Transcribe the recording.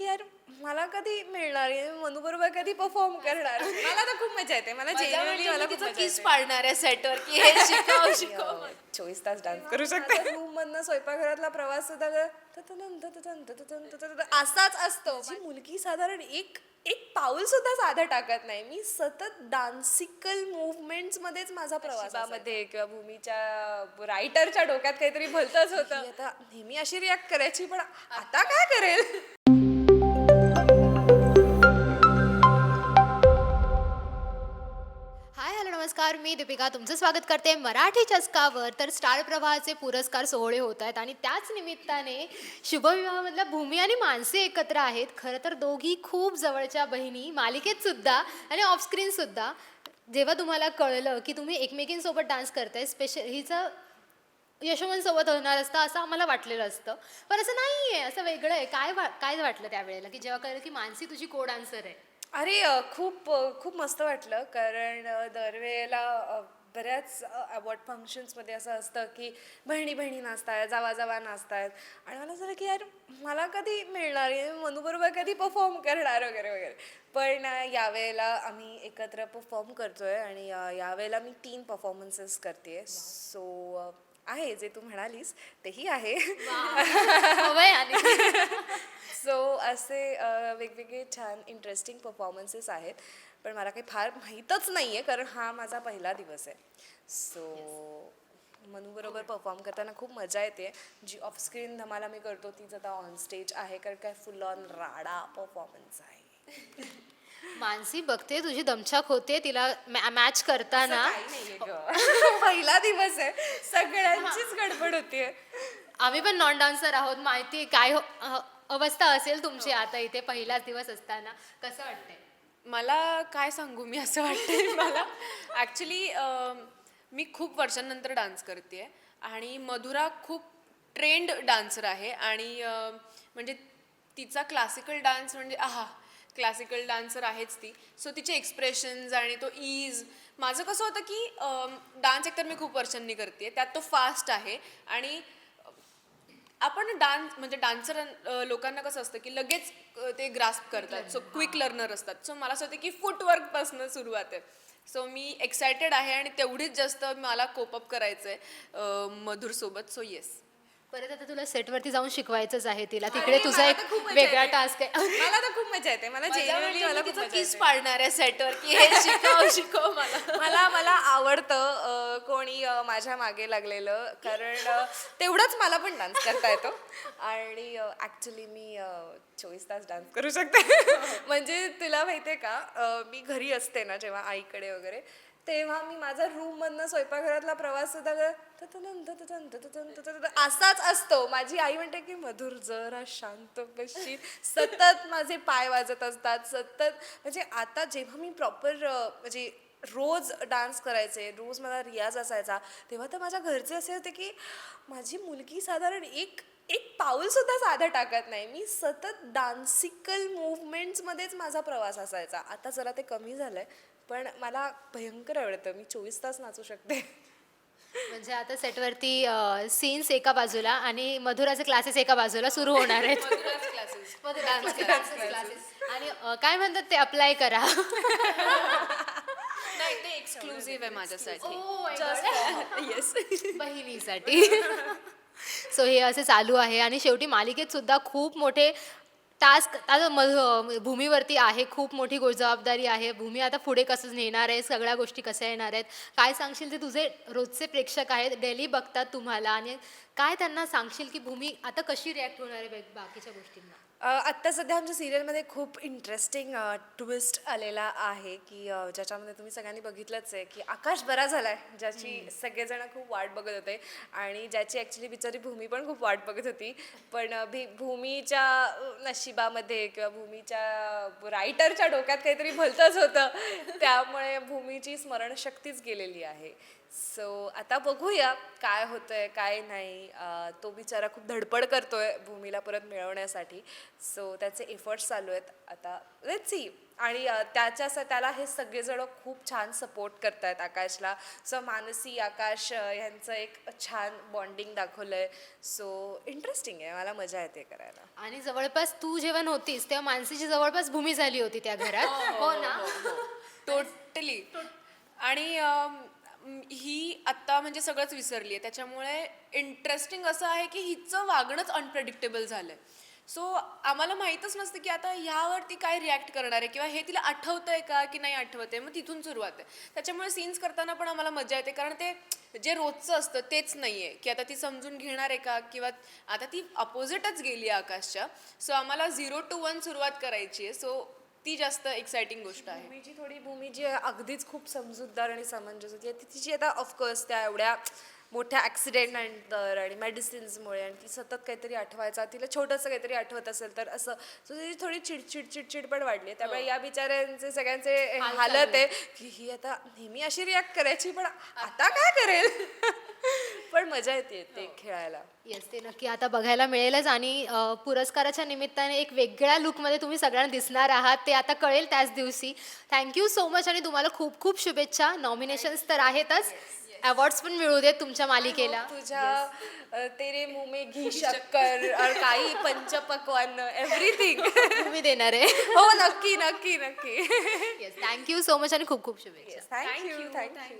की यार मला कधी मिळणार आहे? मनू बरोबर कधी परफॉर्म करणार मला तर खूप मजा येते. मला मला खूप मजा किस येते. पाडणार आहे सेटवर की हे शिकव शिकव. चोवीस तास डान्स करू शकते. रूम मधनं स्वयंपाकघरातला प्रवास सुद्धा ग- ततनं, ततनं, ततनं, ततनं, असाच असतो. मुलगी साधारण एक एक पाऊल सुद्धा साधं टाकत नाही. मी सतत डान्सिकल मुवमेंट्स मध्येच माझा प्रवासमध्ये किंवा भूमीच्या रायटरच्या डोक्यात काहीतरी भलतच होतं. आता नेहमी अशी रिॲक्ट करायची पण आता काय करेल? नमस्कार मी दीपिका तुमचं स्वागत करते मराठी चस्कावर. तर स्टार प्रवाहाचे पुरस्कार सोहळे होत आहेत आणि त्याच निमित्ताने शुभविवाहामधल्या भूमी आणि मानसी एकत्र आहेत. खरं तर दोघी खूप जवळच्या बहिणी मालिकेत सुद्धा आणि ऑफस्क्रीन सुद्धा. जेव्हा तुम्हाला कळलं की तुम्ही एकमेकींसोबत डान्स करताय स्पेशल हिचं यशवंतसोबत होणार असतं असं आम्हाला वाटलेलं असतं. पण असं नाही आहे असं वेगळं आहे. काय वा काय वाटलं त्यावेळेला? की जेव्हा कळलं की मानसी तुझी को डान्सर आहे. अरे अ, खूप अ, खूप मस्त वाटलं कारण अ, दरवेळेला अ, बऱ्याच अवॉर्ड फंक्शन्समध्ये असं असतं की बहिणी बहिणी नाचतायत जावा जावा नाचतायत. आणि मला झालं की यार मला कधी मिळणार? आहे मनूबरोबर कधी परफॉर्म करणार वगैरे वगैरे. पण यावेळेला आम्ही एकत्र परफॉर्म करतोय आणि अ, यावेळेला मी तीन परफॉर्मन्सेस करते सो आहे जे तू म्हणालीस तेही आहे. आणि सो असे अ, वेगवेगळे छान इंटरेस्टिंग परफॉर्मन्सेस आहेत. पण मला काही फार माहीतच नाही आहे कारण हा माझा पहिला दिवस आहे. सो मनूबरोबर परफॉर्म करताना खूप मजा येते. जी ऑफस्क्रीन धमाला मी करतो तीच आता ऑन स्टेज आहे कारण काय फुल ऑन राडा परफॉर्मन्स आहे. मानसी बघते तुझी दमछाक होते तिला मॅच करताना. पहिला दिवस आहे. सगळ्यांचीच गडबड होतीये. आम्ही पण नॉन डान्सर आहोत माहिती आहे काय हो- अवस्था असेल तुमची आता इथे पहिलाच दिवस असताना. कसं वाटतंय? मला काय सांगू मी असं वाटते मला. ॲक्च्युली मी खूप वर्षांनंतर डान्स करते आहे आणि मधुरा खूप ट्रेंड डान्सर आहे आणि म्हणजे तिचा क्लासिकल डान्स म्हणजे आहा क्लासिकल डान्सर आहेच ती. सो तिचे एक्सप्रेशन्स आणि तो ईज माझं कसं होतं की डान्स एकतर मी खूप वर्षांनी करते त्यात तो फास्ट आहे आणि आपण डान्स म्हणजे डान्सर लोकांना कसं असतं की लगेच ते ग्रास्प करतात. सो क्विक लर्नर असतात. सो मला असं होतं की फुटवर्कपासून सुरुवात आहे. सो मी एक्सायटेड आहे आणि तेवढीच जास्त मला कोपअप करायचं आहे मधुरसोबत. सो येस परत आता तुला सेटवरती जाऊन शिकवायचंच आहे तिला. तिकडे अरे, तुझा मला एक तर खूप मजा वेगळा येते. टास्क आहे. मला तर खूप मजा येते. मला genuinely मला खूप मजा किस येते. पाडणार आहे सेटवर की हे शिकव शिकव मला. मला मला आवडतं अ, कोणी अ, माझ्या मागे लागलेलं. कारण अ, तेवढंच मला पण डान्स करता येतो. आणि ॲक्च्युली मी चोवीस तास डान्स करू शकते. म्हणजे तुला माहिती आहे का अ, मी घरी असते ना जेव्हा आईकडे वगैरे तेव्हा मी माझा रूम मधनं स्वयंपाकघरातला प्रवास असाच असतो. माझी आई म्हणते की मधुर जरा शांत बसशील सतत माझे पाय वाजत असतात. सतत म्हणजे आता जेव्हा मी प्रॉपर म्हणजे रोज डान्स करायचे रोज मला रियाज असायचा तेव्हा तर माझ्या घरचे असे होते की माझी मुलगी साधारण एक एक पाऊल सुद्धा साधं टाकत नाही. मी सतत डान्सिकल मुवमेंट्समध्येच माझा प्रवास असायचा. आता जरा ते कमी झालं आहे पण मला भयंकर आवडतं. मी चोवीस तास नाचू शकते. म्हणजे आता सेटवरती सीन्स एका बाजूला आणि मधुराचे क्लासेस एका बाजूला सुरू होणार आहेत. आणि काय म्हणतात ते? अप्लाय करा. नाही ते एक्सक्लुझिव्ह आहे माझ्यासाठी. Oh येस बहिणीसाठी. सो हे असे चालू आहे आणि शेवटी मालिकेत सुद्धा खूप मोठे टास्क आता हो, म- भूमीवरती आहे खूप मोठी गो जबाबदारी आहे. भूमी आता पुढे कसं नेणार आहे सगळ्या गोष्टी कशा येणार आहेत? काय सांगशील ते तुझे रोजचे प्रेक्षक आहेत. डेली बघतात तुम्हाला आणि काय त्यांना सांगशील की भूमी आता कशी रिॲक्ट होणार आहे बाकीच्या गोष्टींना? आत्ता सध्या आमच्या सिरियलमध्ये खूप इंटरेस्टिंग ट्विस्ट आलेला आहे की ज्याच्यामध्ये तुम्ही सगळ्यांनी बघितलंच आहे की आकाश बरा झालाय ज्याची सगळेजण खूप वाट बघत होते आणि ज्याची ॲक्च्युली बिचारी भूमी पण खूप वाट बघत होती. पण भी भूमीच्या नशिबामध्ये किंवा भूमीच्या रायटरच्या डोक्यात काहीतरी भलतंच होतं. त्यामुळे भूमीची स्मरणशक्तीच गेलेली आहे. सो आता बघूया काय होतंय काय नाही. अं, तो बिचारा खूप धडपड करतोय भूमीला परत मिळवण्यासाठी. सो त्याचे एफर्ट्स चालू आहेत. आता लेट सी आणि अ, त्याच्यास त्याला हे सगळेजण खूप छान सपोर्ट करतायत आकाशला. सो मानसी आकाश अ, यांचं एक छान बॉन्डिंग दाखवलंय. सो इंटरेस्टिंग आहे. मला मजा येते करायला. आणि जवळपास तू जेव्हा नव्हतीस तेव्हा मानसीची जवळपास भूमी झाली होती त्या घरात. हो ना? टोटली आणि अम, म, ही आत्ता म्हणजे सगळंच विसरली आहे त्याच्यामुळे इंटरेस्टिंग असं आहे की हिचं वागणंच अनप्रेडिक्टेबल झालं आहे सो आम्हाला माहीतच नसतं की आता ह्यावरती काय रिॲक्ट करणार आहे किंवा हे तिला आठवतंय का की नाही आठवत आहे मग तिथून सुरुवात आहे. त्याच्यामुळे सीन्स करताना पण आम्हाला मजा येते. कारण ते जे रोजचं असतं तेच नाही आहे की आता ती समजून घेणार आहे का? किंवा आता ती अपोजिटच गेली आहे आकाशच्या. सो आम्हाला झिरो टू वन सुरुवात करायची आहे सो ती जास्त एक्साइटिंग गोष्ट आहे. भूमीची थोडी भूमी जी आहे अगदीच खूप समजूतदार आणि समंजस होती. ती तिची आता ऑफकोर्स त्या एवढ्या मोठ्या ॲक्सिडेंट नंतर आणि मेडिसिन्समुळे आणि ती सतत काहीतरी आठवायचा तिला छोटंसं काहीतरी आठवत असेल तर असं सो तिची थोडी चिडचिड चिडचिड पण वाढली. त्यामुळे या बिचाऱ्यांचे सगळ्यांचे हालत आहे की ही आता नेहमी अशी रिॲक्ट करायची पण आता काय करेल? पण मजा येते ते खेळायला. येस ते नक्की आता बघायला मिळेलच आणि अ, पुरस्काराच्या निमित्ताने एक वेगळ्या लुकमध्ये तुम्ही सगळ्यांना दिसणार आहात ते आता कळेल त्याच दिवशी. थँक्यू सो मच आणि तुम्हाला खूप खूप शुभेच्छा. नॉमिनेशन्स तर आहेतच. अवॉर्ड्स पण मिळू देत तुमच्या मालिकेला. तुझ्या अ, तेरे मुंह में घी शक्कर और काही पंचपक्वान एव्हरीथिंग तुम्ही देणार आहे. हो नक्की नक्की नक्की. येस थँक्यू सो मच आणि खूप खूप शुभेच्छा. Thank you thank you